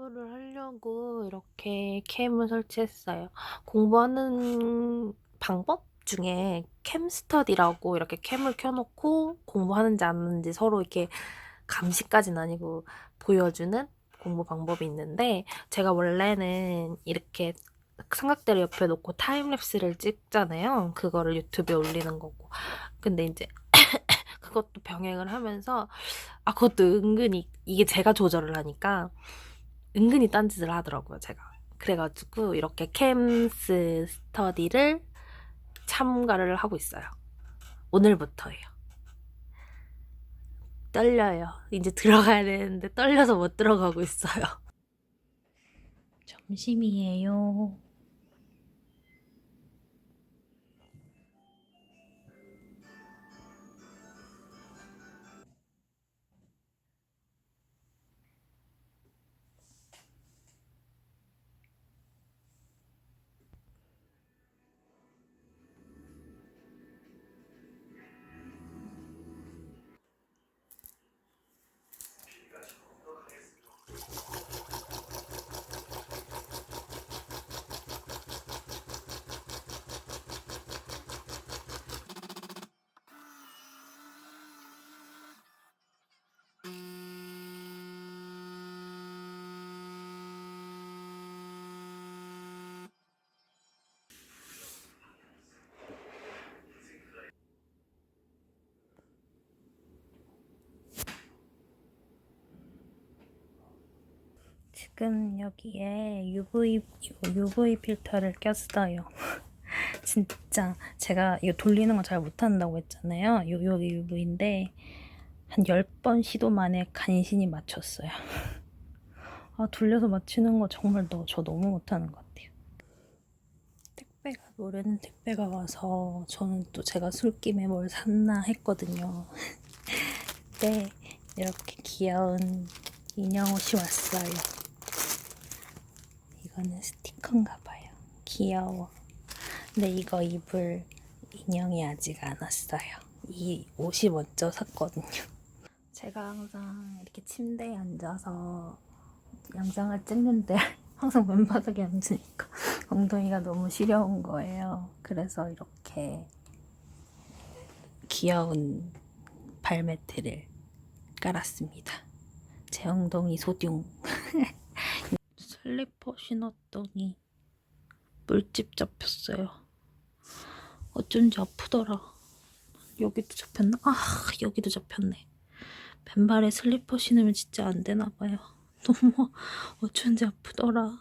공부를 하려고 이렇게 캠을 설치했어요. 공부하는 방법 중에 캠 스터디라고 이렇게 캠을 켜놓고 공부하는지 안 하는지 서로 이렇게 감시까지는 아니고 보여주는 공부 방법이 있는데 제가 원래는 이렇게 삼각대를 옆에 놓고 타임랩스를 찍잖아요. 그거를 유튜브에 올리는 거고. 근데 이제 그것도 병행을 하면서 아 그것도 은근히 이게 제가 조절을 하니까 은근히 딴짓을 하더라고요, 제가. 그래가지고 이렇게 캠스 스터디를 참가를 하고 있어요. 오늘부터예요. 떨려요. 이제 들어가야 되는데 떨려서 못 들어가고 있어요. 점심이에요. 지금 여기에 UV, UV 필터를 꼈어요. 진짜 제가 이거 돌리는 거 잘 못한다고 했잖아요. 요, 여기 UV인데 한 10번 시도 만에 간신히 맞췄어요. 아, 돌려서 맞추는 거 정말 너, 저 너무 못하는 것 같아요. 택배가 노래는 택배가 와서 저는 또 제가 술김에 뭘 샀나 했거든요. 네, 이렇게 귀여운 인형 옷이 왔어요. 이거는 스티커인가 봐요. 귀여워. 근데 이거 입을 인형이 아직 안 왔어요. 이 옷이 먼저 샀거든요. 제가 항상 이렇게 침대에 앉아서 영상을 찍는데 항상 맨바닥에 앉으니까 엉덩이가 너무 시려운 거예요. 그래서 이렇게 귀여운 발매트를 깔았습니다. 제 엉덩이 소듐. 슬리퍼 신었더니 물집 잡혔어요. 어쩐지 아프더라. 여기도 잡혔나? 아, 여기도 잡혔네. 맨발에 슬리퍼 신으면 진짜 안 되나 봐요. 너무 어쩐지 아프더라.